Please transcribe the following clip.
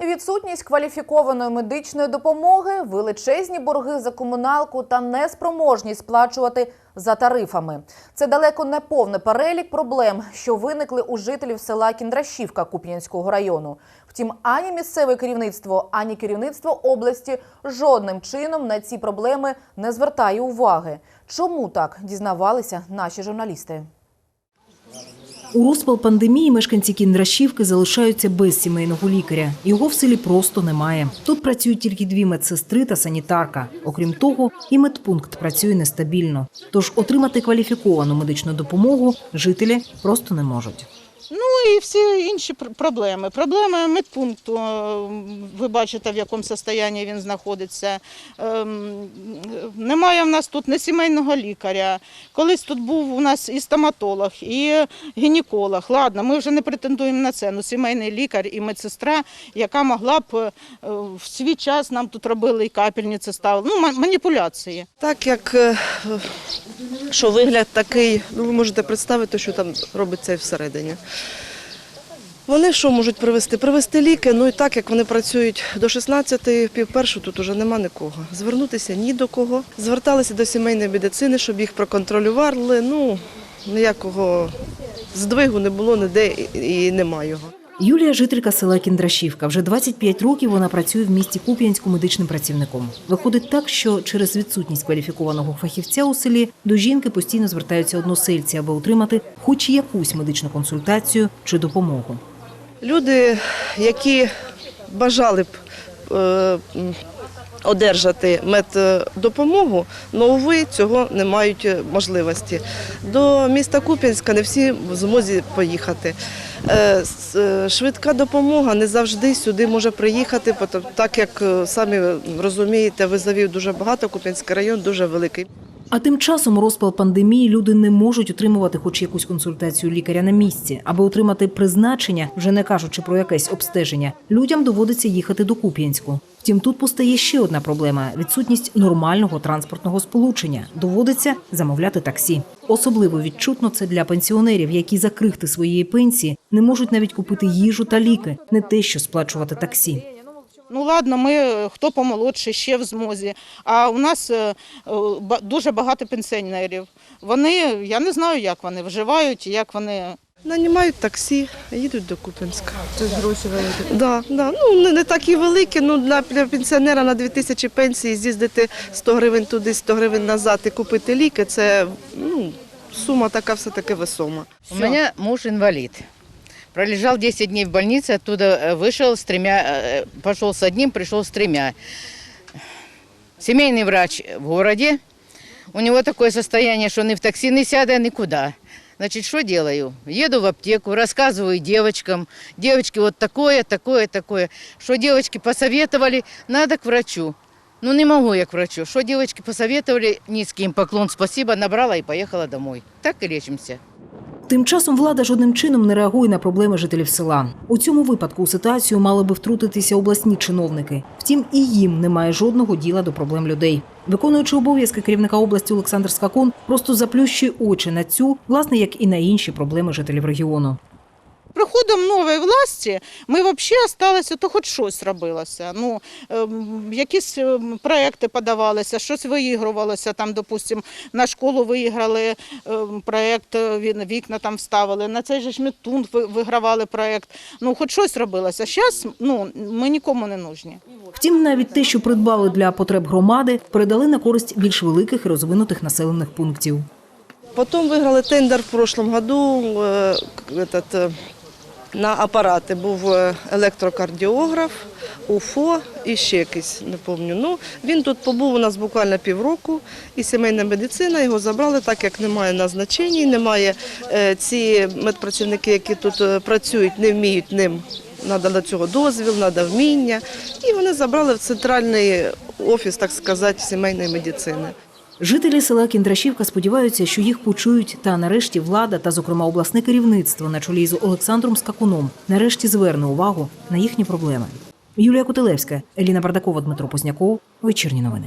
Відсутність кваліфікованої медичної допомоги, величезні борги за комуналку та неспроможність сплачувати за тарифами. Це далеко не повний перелік проблем, що виникли у жителів села Кіндрашівка Куп'янського району. Втім, ані місцеве керівництво, ані керівництво області жодним чином на ці проблеми не звертає уваги. Чому так дізнавалися наші журналісти? У розпал пандемії мешканці Кіндрашівки залишаються без сімейного лікаря. Його в селі просто немає. Тут працюють тільки дві медсестри та санітарка. Окрім того, і медпункт працює нестабільно. Тож отримати кваліфіковану медичну допомогу жителі просто не можуть. І всі інші проблеми. Проблеми медпункту. е, Ви бачите, в якому стані він знаходиться. Ем, Немає в нас тут ні сімейного лікаря. Колись тут був у нас і стоматолог, і гінеколог. Ладно, ми вже не претендуємо на це. Ну, сімейний лікар і медсестра, яка могла б е, в свій час нам тут робили і капельниці ставили. Ну, маніпуляції. Так як е, що вигляд такий, ну ви можете представити, що там робиться всередині. Вони що можуть привезти? Привезти ліки, ну і так як вони працюють до 16 пів тут уже нема нікого. Звернутися ні до кого. Зверталися до сімейної медицини, щоб їх проконтролювали. Ну, ніякого здвигу не було ніде і немає його. Юлія жителька села Кіндрашівка. Вже 25 років вона працює в місті Куп'янську медичним працівником. Виходить так, що через відсутність кваліфікованого фахівця у селі до жінки постійно звертаються односельці, аби отримати хоч якусь медичну консультацію чи допомогу. Люди, які бажали б е, одержати меддопомогу, але, уви, цього не мають можливості. До міста Куп'янська не всі в змозі поїхати. Е, е, Швидка допомога не завжди сюди може приїхати, так як самі розумієте, визовів дуже багато, Куп'янський район дуже великий. А тим часом розпал пандемії люди не можуть отримувати хоч якусь консультацію лікаря на місці, аби отримати призначення, вже не кажучи про якесь обстеження. Людям доводиться їхати до Куп'янську. Втім, тут постає ще одна проблема: відсутність нормального транспортного сполучення. Доводиться замовляти таксі. Особливо відчутно це для пенсіонерів, які за крихти своєї пенсії не можуть навіть купити їжу та ліки, не те, що сплачувати таксі. Ну ладно, ми е, хто помолодший, ще в змозі. А у нас е, е, дуже багато пенсіонерів. Вони, я не знаю, як вони вживають, як вони. Нанімають таксі, їдуть до Куп'янська. Це ж гроші великі. Да, да. Ну, не, не такі великі, ну для, для пенсіонера на 2000 пенсії з'їздити 100 гривень туди, 100 гривень назад і купити ліки, це ну, сума така все-таки весома. У меня муж инвалид. Пролежал 10 дней в больнице, оттуда э, вышел с тремя, э, пошел с одним, пришел с тремя. Семейный врач в городе. У него такое состояние, что ни в такси не сяда, никуда. Значит, что делаю? Еду в аптеку, рассказываю девочкам. Девочки, вот такое, такое, такое. Что девочки посоветовали, надо к врачу. Ну, не могу я к врачу. Что девочки посоветовали, низкий им поклон, спасибо, набрала и поехала домой. Так и лечимся. Тим часом влада жодним чином не реагує на проблеми жителів села. У цьому випадку у ситуацію мали би втрутитися обласні чиновники. Втім, і їм немає жодного діла до проблем людей. Виконуючи обов'язки керівника області Олександр Скакун просто заплющує очі на цю, власне, як і на інші проблеми жителів регіону. Приходом нової власті ми взагалі залишилися, то хоч щось робилося. Ну, якісь проекти подавалися, щось виігрувалося. Там, допустимо, на школу виіграли проект, е, він- вікна там вставили. На цей же ви- вигравали проект. Ну, хоч щось робилося. Зараз ну, ми нікому не нужні. Втім, навіть те, що придбали для потреб громади, передали на користь більш великих і розвинутих населених пунктів. Потім виграли тендер в прошлом году е, этот, е, на апарати. Був е, електрокардіограф, УФО і ще якийсь, не пам'ятаю. Ну, він тут побув у нас буквально півроку, і сімейна медицина його забрали, так як немає назначень, немає е, ці медпрацівники, які тут е, працюють, не вміють ним. Треба для цього дозвіл, треба вміння. І вони забрали в центральний офіс, так сказати, сімейної медицини. Жителі села Кіндрашівка сподіваються, що їх почують, та нарешті влада та, зокрема, обласне керівництво на чолі з Олександром Скакуном нарешті зверне увагу на їхні проблеми. Юлія Котелевська, Еліна Бардакова, Дмитро Позняков. Вечірні новини.